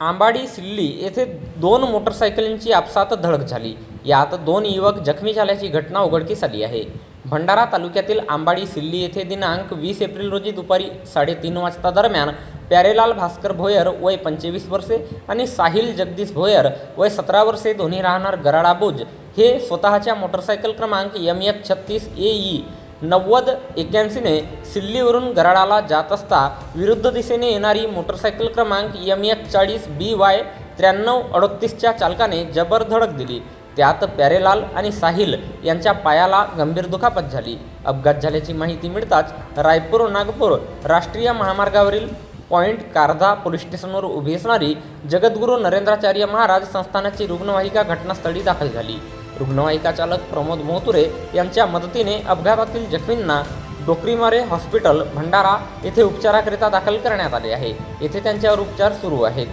आंबाडी सिल्ली येथे दोन मोटरसायकलींची आपसात धडक झाली. यात दोन युवक जखमी झाल्याची घटना उघडकीस आली आहे. भंडारा तालुक्यातील आंबाडी सिल्ली येथे दिनांक वीस एप्रिल रोजी दुपारी साडेतीन वाजता दरम्यान प्यारेलाल भास्कर भोयर वय पंचवीस वर्षे आणि साहिल जगदीश भोयर वय सतरा वर्षे दोन्ही राहणार गराडाबुज हे स्वतःच्या मोटरसायकल क्रमांक एम एच छत्तीस ए ई नव्वद एक्क्याऐंशीने सिल्लीवरून गराडाला जात असता विरुद्ध दिशेने येणारी मोटरसायकल क्रमांक एम एच चाळीस बी वाय त्र्याण्णव अडतीसच्या चालकाने जबर धडक दिली. त्यात प्यारेलाल आणि साहिल यांच्या पायाला गंभीर दुखापत झाली. अपघात झाल्याची माहिती मिळताच रायपूर नागपूर राष्ट्रीय महामार्गावरील पॉईंट कारधा पोलीस स्टेशनवर उभी असणारी जगद्गुरू नरेंद्राचार्य महाराज संस्थानाची रुग्णवाहिका घटनास्थळी दाखल झाली. रुग्णवाहिका चालक प्रमोद मोहतुरे यांच्या मदतीने अपघातातील जखमींना डोकरीमारे हॉस्पिटल भंडारा येथे उपचाराकरिता दाखल करण्यात आले आहे. येथे त्यांच्यावर उपचार सुरू आहेत.